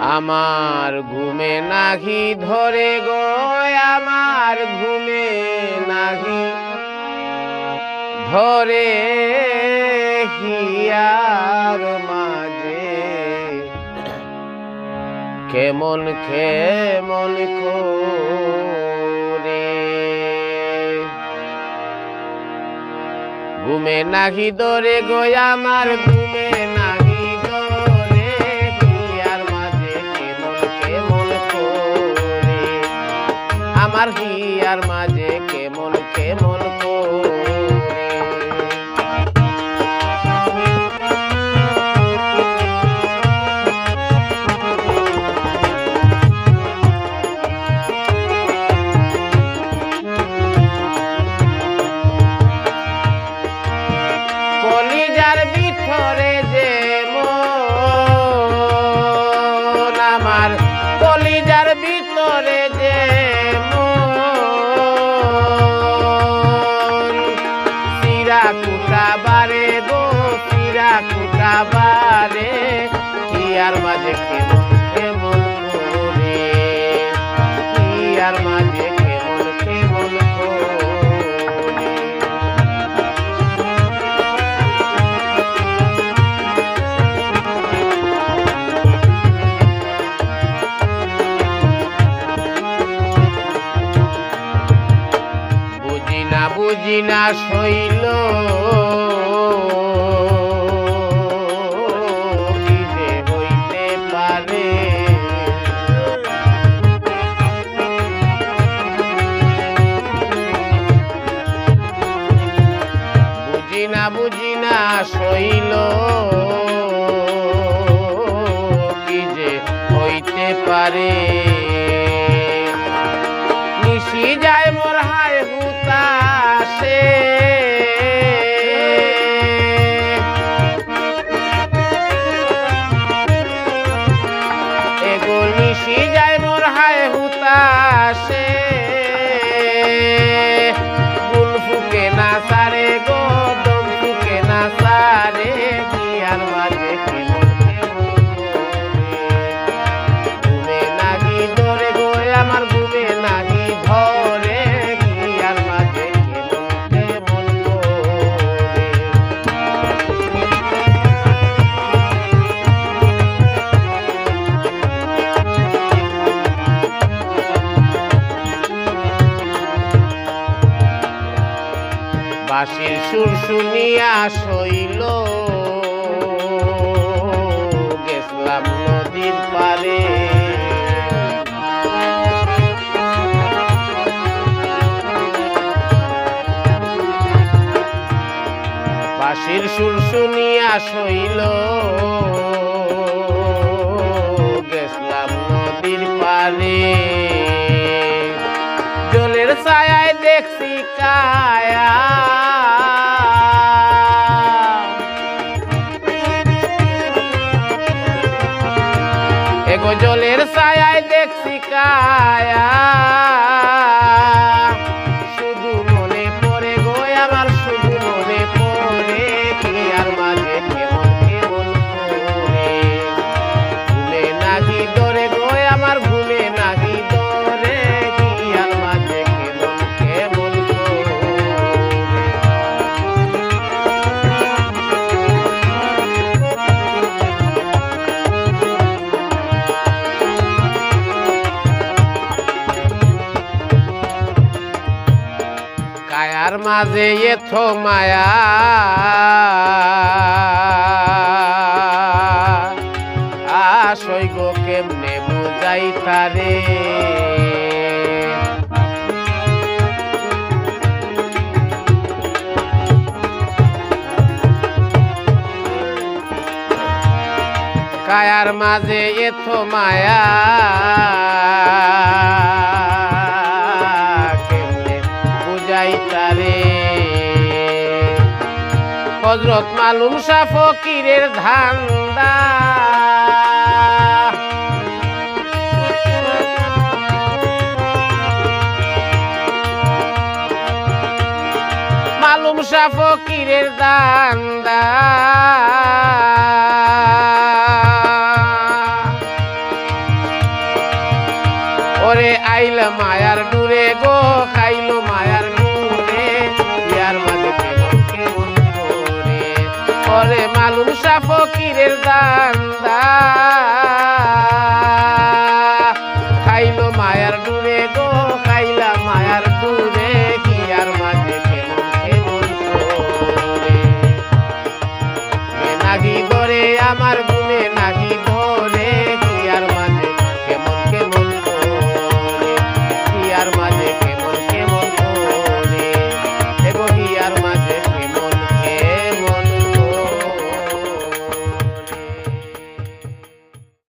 আমার ঘুমে নাহি ধরে গো, আমার ঘুমে নাহি ধরে হিয়ার মাঝে। কেমন কেমন করে ঘুমে নাহি ধরে গো, আমার ঘুমে আমার হিয়ার মাঝে কেমন না বুঝি না শৈল বুঝি শৈল কি যে হইতে পারে। বাঁশির সুর শুনিয়া শৈল। গেছলাম নদীর পারে বাঁশির সুর শুনিয়া শৈল। গেছলাম নদীর পারে জলের ছায়ায় দেখছি কায়া। এগো জলের ছায়ায় দেখছি কায়া। মাঝে এথ মায়া। আসই গো কেমনে বুঝাই তারে? কায়ার মাঝে এথ মায়া। হজরত মালুম শাহ ফকিরের ধান্দা। মালুম শাহ ফকিরের দান্দা ওরে আইল মায়ার ডুরে গো, খাইলো মায়ার ফকিরের দান্দা